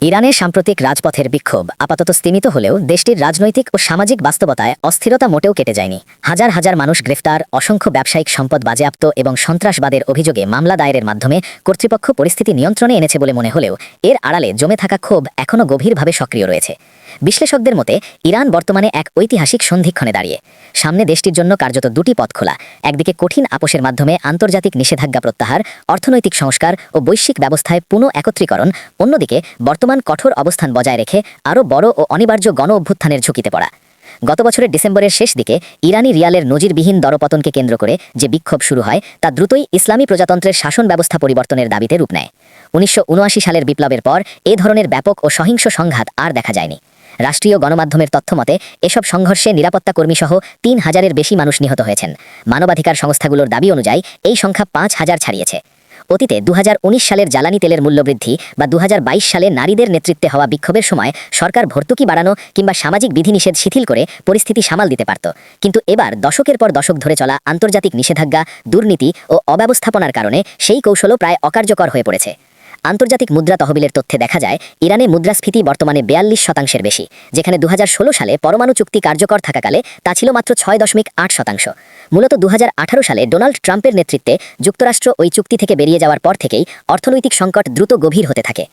ইরানের সাম্প্রতিক রাজপথের বিক্ষোভ আপাতত স্তীমিত হলেও দেশটির রাজনৈতিক ও সামাজিক বাস্তবতায় অস্থিরতা মোটেও কেটে যায়নি। হাজার হাজার মানুষ গ্রেফতার, অসংখ্য ব্যবসায়িক সম্পদ বাজেয়াপ্ত এবং সন্ত্রাসবাদের অভিযোগে মামলা দায়েরের মাধ্যমে কর্তৃপক্ষ পরিস্থিতি নিয়ন্ত্রণে এনেছে বলে মনে হলেও এর আড়ালে জমে থাকা ক্ষোভ এখনও গভীরভাবে সক্রিয় রয়েছে। বিশ্লেষকদের মতে, ইরান বর্তমানে এক ঐতিহাসিক সন্ধিক্ষণে দাঁড়িয়ে। সামনে দেশটির জন্য কার্যত দুটি পথ খোলা। একদিকে কঠিন আপোষের মাধ্যমে আন্তর্জাতিক নিষেধাজ্ঞা প্রত্যাহার, অর্থনৈতিক সংস্কার ও বৈশ্বিক ব্যবস্থায় পুনঃ একত্রীকরণ অন্যদিকে, বর্তমান কঠোর অবস্থান বজায় রেখে আরও বড় ও অনিবার্য গণ অভ্যুত্থানের ঝুঁকিতে পড়া। গত বছরের ডিসেম্বরের শেষ দিকে, ইরানি রিয়ালের নজিরবিহীন দরপতনকে কেন্দ্র করে যে বিক্ষোভ শুরু হয়, তা দ্রুতই ইসলামী প্রজাতন্ত্রের শাসন ব্যবস্থা পরিবর্তনের দাবিতে রূপ নেয়। উনিশশো উনআশি সালের বিপ্লবের পর, এ ধরনের ব্যাপক ও সহিংস সংঘাত আর দেখা যায়নি। রাষ্ট্রীয় গণমাধ্যমের তথ্যমতে এসব সংঘর্ষে নিরাপত্তা কর্মীসহ তিন হাজারের বেশি মানুষ নিহত হয়েছেন। মানবাধিকার সংস্থাগুলোর দাবি অনুযায়ী, এই সংখ্যা পাঁচ হাজার ছাড়িয়েছে। অতীতে দু হাজার উনিশ সালের জ্বালানি তেলের মূল্যবৃদ্ধি বা দুহাজার বাইশ সালে নারীদের নেতৃত্বে হওয়া বিক্ষোভের সময় সরকার ভর্তুকি বাড়ানো কিংবা সামাজিক বিধিনিষেধ শিথিল করে পরিস্থিতি সামাল দিতে পারত। কিন্তু এবার দশকের পর দশক ধরে চলা আন্তর্জাতিক নিষেধাজ্ঞা, দুর্নীতি ও অব্যবস্থাপনার কারণে সেই কৌশলও প্রায় অকার্যকর হয়ে পড়েছে। আন্তর্জাতিক মুদ্রা তহবিলের তথ্যে দেখা যায়, ইরানে মুদ্রাস্ফীতি বর্তমানে বেয়াল্লিশ শতাংশের বেশি, যেখানে দু হাজার ষোলো সালে পরমাণু চুক্তি কার্যকর থাকাকালে তা ছিল মাত্র ছয় দশমিক আট শতাংশ। মূলত দু হাজার আঠারো সালে ডোনাল্ড ট্রাম্পের নেতৃত্বে যুক্তরাষ্ট্র ওই চুক্তি থেকে বেরিয়ে যাওয়ার পর থেকেই অর্থনৈতিক সংকট দ্রুত গভীর হতে থাকে।